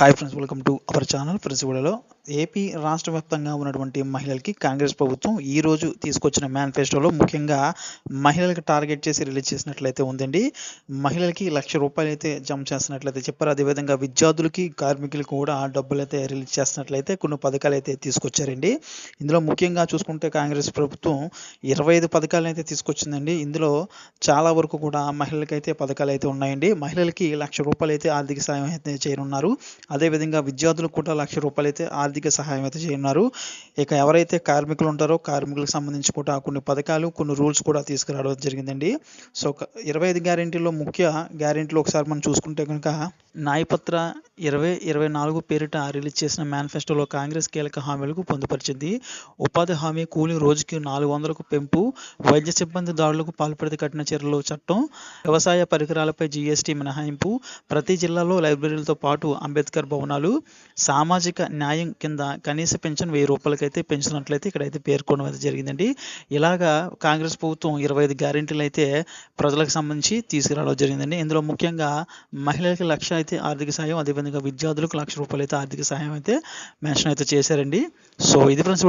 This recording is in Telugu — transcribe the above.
hi friends welcome to our channel friends వీడియోలో AP రాష్ట్ర వ్యాప్తంగా ఉన్నటువంటి మహిళలకి కాంగ్రెస్ ప్రభుత్వం ఈ రోజు తీసుకొచ్చిన మేనిఫెస్టోలో ముఖ్యంగా మహిళలకు టార్గెట్ చేసి రిలీజ్ చేసినట్లయితే ఉందండి. మహిళలకి లక్ష రూపాయలు అయితే జమ చేస్తున్నట్లయితే చెప్పారు. అదేవిధంగా విద్యార్థులకి కార్మికులకు కూడా డబ్బులు అయితే రిలీజ్ చేస్తున్నట్లయితే కొన్ని పథకాలు అయితే తీసుకొచ్చారండి. ఇందులో ముఖ్యంగా చూసుకుంటే కాంగ్రెస్ ప్రభుత్వం ఇరవై ఐదు పథకాలను అయితే తీసుకొచ్చిందండి. ఇందులో చాలా వరకు కూడా మహిళలకైతే పథకాలు అయితే ఉన్నాయండి. మహిళలకి లక్ష రూపాయలు అయితే ఆర్థిక సాయం అయితే చేయనున్నారు. అదేవిధంగా విద్యార్థులకు కూడా లక్ష రూపాయలు అయితే ఆర్థిక సహాయం అయితే చేయనున్నారు. ఇక ఎవరైతే కార్మికులు ఉంటారో కార్మికులకు సంబంధించి కూడా కొన్ని పథకాలు కొన్ని రూల్స్ కూడా తీసుకురావడం జరిగిందండి. సో ఇరవై ఐదు గ్యారెంటీలో ముఖ్య గ్యారెంటీలు ఒకసారి మనం చూసుకుంటే కనుక న్యాయపత్ర ఇరవై ఇరవై నాలుగు పేరిట రిలీజ్ చేసిన మేనిఫెస్టోలో కాంగ్రెస్ కీలక హామీలకు పొందుపరిచింది. ఉపాధి హామీ కూలింగ్ రోజుకి నాలుగు వందలకు పెంపు వైద్య సిబ్బంది దాడులకు పాల్పడితే కఠిన చర్యలు చట్టం వ్యవసాయ పరికరాలపై జీఎస్టీ మినహాయింపు ప్రతి జిల్లాలో లైబ్రరీలతో పాటు అంబేద్కర్ భవనాలు సామాజిక న్యాయం కింద కనీస పెన్షన్ వెయ్యి రూపాయలకైతే పెంచినట్లయితే ఇక్కడైతే పేర్కొనడం అయితే జరిగిందండి. ఇలాగా కాంగ్రెస్ ప్రభుత్వం ఇరవై ఐదు గ్యారెంటీలు అయితే ప్రజలకు సంబంధించి తీసుకురావడం జరిగిందండి. ఇందులో ముఖ్యంగా మహిళలకి లక్ష అయితే ఆర్థిక సాయం అదేవిధంగా విద్యార్థులకు లక్ష రూపాయలు అయితే ఆర్థిక సహాయం అయితే మెన్షన్ అయితే చేశారండి. సో ఇది ఫ్రెండ్స్